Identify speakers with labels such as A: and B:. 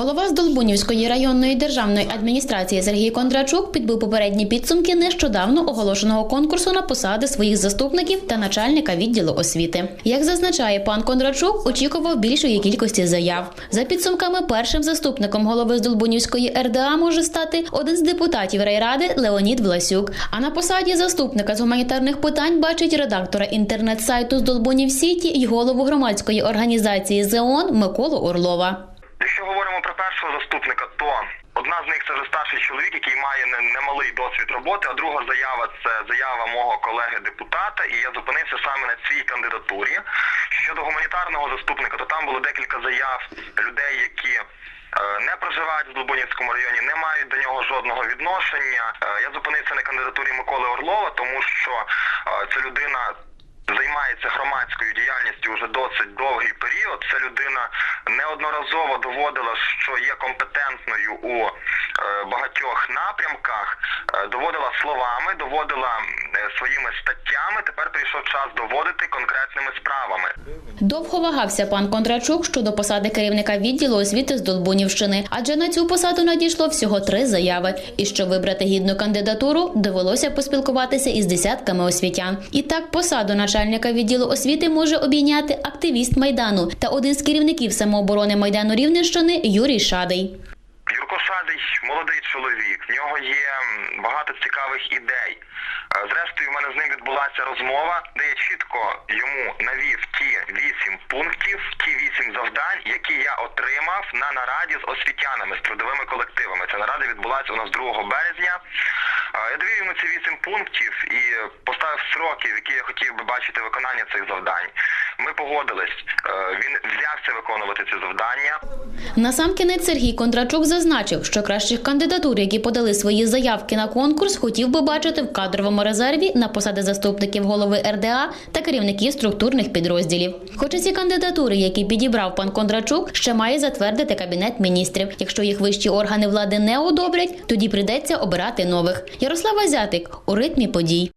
A: Голова Здолбунівської районної державної адміністрації Сергій Кондрачук підбив попередні підсумки нещодавно оголошеного конкурсу на посади своїх заступників та начальника відділу освіти. Як зазначає пан Кондрачук, очікував більшої кількості заяв. За підсумками, першим заступником голови Здолбунівської РДА може стати один з депутатів райради Леонід Власюк. А на посаді заступника з гуманітарних питань бачить редактора інтернет-сайту Здолбунів Сіті й голову громадської організації ЗЕОН Миколу Орлова.
B: Першого заступника, то одна з них це вже старший чоловік, який має не- немалий досвід роботи. А друга заява це заява мого колеги депутата, і я зупинився саме на цій кандидатурі. Щодо гуманітарного заступника, то там було декілька заяв людей, які. е, Не проживають в Долбунівському районі, не мають до нього жодного відношення. Е, Я зупинився на кандидатурі Миколи Орлова, тому що е, ця людина досить довгий період. Ця людина неодноразово доводила, що є компетентною у е, багатьох напрямках, е, доводила словами, доводила своїми статтями. Тепер прийшов час доводити конкретними справами.
A: Довго вагався пан Кондрачук щодо посади керівника відділу освіти з Долбунівщини, адже на цю посаду надійшло всього три заяви. І щоб вибрати гідну кандидатуру, довелося поспілкуватися із десятками освітян. І так посаду начальника відділу освіти може обійняти активіст майдану та один з керівників самооборони майдану Рівненщини Юрій Шадий.
B: Юрко Шадий молодий чоловік. В нього є багато цікавих ідей. Е, Зрештою, в мене з ним відбулася розмова, де я чітко йому навів ті вісім пунктів, ті вісім завдань, які я отримав на нараді з освітянами, з трудовими колективами. Ця нарада відбулася у нас 2 березня. Е, Я довів йому ці вісім пунктів і поставив сроки, в які я хотів би бачити виконання цих завдань. Ми погодились. Е, Він взявся виконувати ці завдання.
A: Насамкінець Сергій Кондрачук зазначив, що кращих кандидатур, які подали свої заявки на конкурс, хотів би бачити в кадровому резерві на посади заступників голови РДА та керівників структурних підрозділів. Хоча ці кандидатури, які підібрав пан Кондрачук, ще має затвердити кабінет міністрів. Якщо їх вищі органи влади не одобрять, тоді прийдеться обирати нових. Ярослава Зятик у ритмі подій.